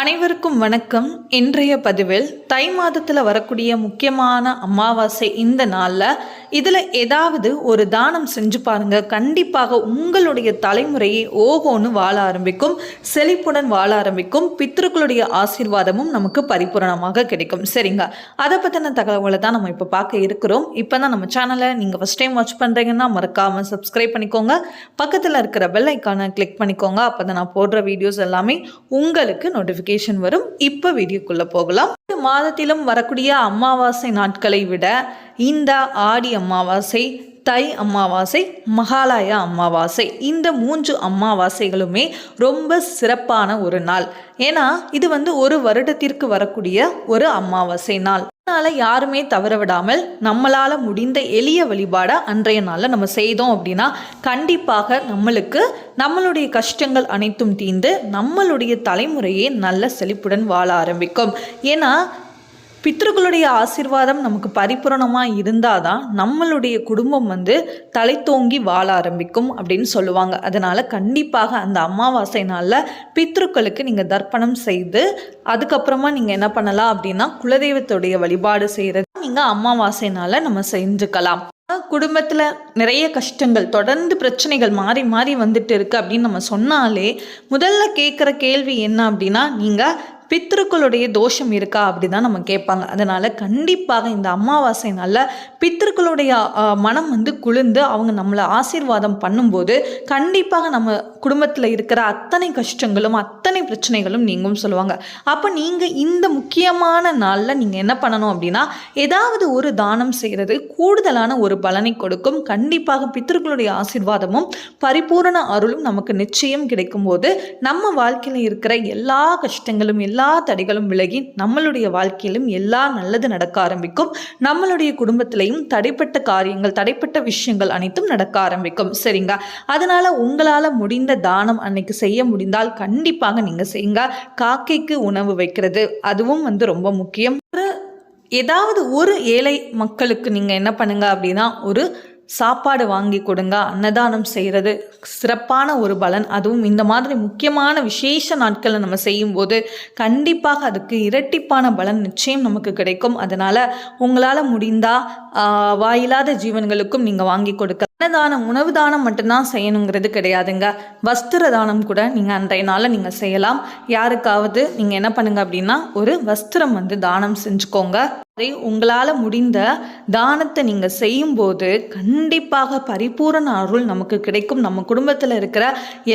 அனைவருக்கும் வணக்கம். இன்றைய பதிவில் தை மாதத்தில் வரக்கூடிய முக்கியமான அமாவாசை இந்த நாளில் இதில் ஏதாவது ஒரு தானம் செஞ்சு பாருங்க. கண்டிப்பாக உங்களுடைய தலைமுறையை ஓகோன்னு வாழ ஆரம்பிக்கும். செழிப்புடன் வாழ ஆரம்பிக்கும். பித்ருக்களுடைய ஆசீர்வாதமும் நமக்கு பரிபூரணமாக கிடைக்கும். சரிங்க. அதை பற்றின தகவலை தான் நம்ம இப்போ பார்க்க இருக்கிறோம். இப்போ தான் நம்ம சேனலை நீங்கள் ஃபஸ்ட் டைம் வாட்ச் பண்ணுறீங்கன்னா மறக்காமல் சப்ஸ்கிரைப் பண்ணிக்கோங்க. பக்கத்தில் இருக்கிற பெல் ஐக்கானை கிளிக் பண்ணிக்கோங்க. அப்போ தான் நான் போடுற வீடியோஸ் எல்லாமே உங்களுக்கு நோட்டிஃபிகேஷன் வரும். இப்போ வீடியோக்குள்ளே போகலாம். மாதத்திலும் வரக்கூடிய அமாவாசை நாட்களை விட இந்த ஆடி அமாவாசை தை அமாவாசை மகாலய அமாவாசை. இந்த மூன்று அமாவாசைகளுமே ரொம்ப சிறப்பான ஒரு நாள். ஏன்னா இது வந்து ஒரு வருடத்திற்கு வரக்கூடிய ஒரு அமாவாசை நாள். அதனால் யாருமே தவற விடாமல் நம்மளால் முடிந்த எளிய வழிபாடை அன்றைய நாளில் நம்ம செய்தோம் அப்படின்னா கண்டிப்பாக நம்மளுக்கு நம்மளுடைய கஷ்டங்கள் அனைத்தும் தீர்ந்து நம்மளுடைய தலைமுறையே நல்ல செழிப்புடன் வாழ ஆரம்பிக்கும். ஏன்னா பித்ருக்களுடைய ஆசீர்வாதம் நமக்கு பரிபூரணமாக இருந்தால் தான் நம்மளுடைய குடும்பம் வந்து தலை தோங்கி வாழ ஆரம்பிக்கும் அப்படின்னு சொல்லுவாங்க. அதனால் கண்டிப்பாக அந்த அமாவாசை நாளில் பித்ருக்களுக்கு நீங்கள் தர்ப்பணம் செய்து அதுக்கப்புறமா நீங்கள் என்ன பண்ணலாம் அப்படின்னா குலதெய்வத்துடைய வழிபாடு செய்கிறது நீங்கள் அமாவாசை நாளில் நம்ம செஞ்சுக்கலாம். குடும்பத்தில் நிறைய கஷ்டங்கள் தொடர்ந்து பிரச்சனைகள் மாறி மாறி வந்துட்டு இருக்கு அப்படின்னு நம்ம சொன்னாலே முதல்ல கேட்குற கேள்வி என்ன அப்படின்னா நீங்கள் பித்திருக்களுடைய தோஷம் இருக்கா அப்படி தான் நம்ம கேட்பாங்க. அதனால் கண்டிப்பாக இந்த அமாவாசை நாளில் மனம் வந்து குளிர்ந்து அவங்க நம்மளை ஆசீர்வாதம் பண்ணும்போது கண்டிப்பாக நம்ம குடும்பத்தில் இருக்கிற அத்தனை கஷ்டங்களும் அத்தனை பிரச்சனைகளும் நீங்கும் சொல்லுவாங்க. அப்போ நீங்கள் இந்த முக்கியமான நாளில் நீங்கள் என்ன பண்ணணும் அப்படின்னா ஏதாவது ஒரு தானம் செய்கிறது கூடுதலான ஒரு பலனை கொடுக்கும். கண்டிப்பாக பித்திருக்களுடைய ஆசீர்வாதமும் பரிபூரண அருளும் நமக்கு நிச்சயம் கிடைக்கும் போது நம்ம வாழ்க்கையில் இருக்கிற எல்லா கஷ்டங்களும் எல்லா எல்லா தடைகளும் விலகி நம்மளுடைய வாழ்க்கையிலும் எல்லா நல்லது நடக்க ஆரம்பிக்கும். நம்மளுடைய குடும்பத்திலையும் தடைப்பட்ட காரியங்கள் தடைப்பட்ட விஷயங்கள் அனைத்தும் நடக்க ஆரம்பிக்கும். சரிங்க? அதனால உங்களால் முடிந்த தானம் அன்னைக்கு செய்ய முடிந்தால் கண்டிப்பாக நீங்கள் செய்யுங்க. காக்கைக்கு உணவு வைக்கிறது அதுவும் வந்து ரொம்ப முக்கியம். ஒரு ஏதாவது ஒரு ஏழை மக்களுக்கு நீங்கள் என்ன பண்ணுங்க அப்படின்னா ஒரு சாப்பாடு வாங்கி கொடுங்க அன்னதானம் செய்கிறது சிறப்பான ஒரு பலன். அதுவும் இந்த மாதிரி முக்கியமான விசேஷ நாட்களில் நம்ம செய்யும்போது கண்டிப்பாக அதுக்கு இரட்டிப்பான பலன் நிச்சயம் நமக்கு கிடைக்கும். அதனால் உங்களால் முடிந்தால் வாயில்லாத ஜீவன்களுக்கும் நீங்கள் வாங்கி கொடுக்க. அன்னதானம் உணவு தானம் மட்டும்தான் செய்யணுங்கிறது கிடையாதுங்க. வஸ்திர தானம் கூட நீங்கள் அன்றைய நாளில் நீங்கள் செய்யலாம். யாருக்காவது நீங்கள் என்ன பண்ணுங்க அப்படின்னா ஒரு வஸ்திரம் வந்து தானம் செஞ்சுக்கோங்க. மாதிரி உங்களால் முடிந்த தானத்தை நீங்கள் செய்யும்போது கண்டிப்பாக பரிபூரண அருள் நமக்கு கிடைக்கும். நம்ம குடும்பத்தில் இருக்கிற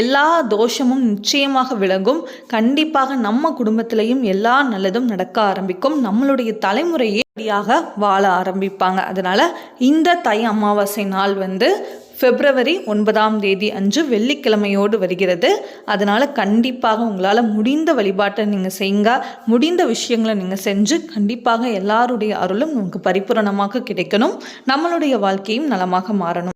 எல்லா தோஷமும் நிச்சயமாக விளங்கும் கண்டிப்பாக நம்ம குடும்பத்திலையும் எல்லா நல்லதும் நடக்க ஆரம்பிக்கும். நம்மளுடைய தலைமுறையே வாழ ஆரம்பிப்பாங்க. அதனால் இந்த தை அமாவாசை நாள் வந்து பிப்ரவரி ஒன்பதாம் தேதி அன்று வெள்ளிக்கிழமையோடு வருகிறது. அதனால் கண்டிப்பாக உங்களால் முடிந்த வழிபாட்டை நீங்கள் செய்யுங்க. முடிந்த விஷயங்களை நீங்கள் செஞ்சு கண்டிப்பாக எல்லாருடைய அருளும் நமக்கு பரிபூரணமாக கிடைக்கணும். நம்மளுடைய வாழ்க்கையும் நலமாக மாறணும்.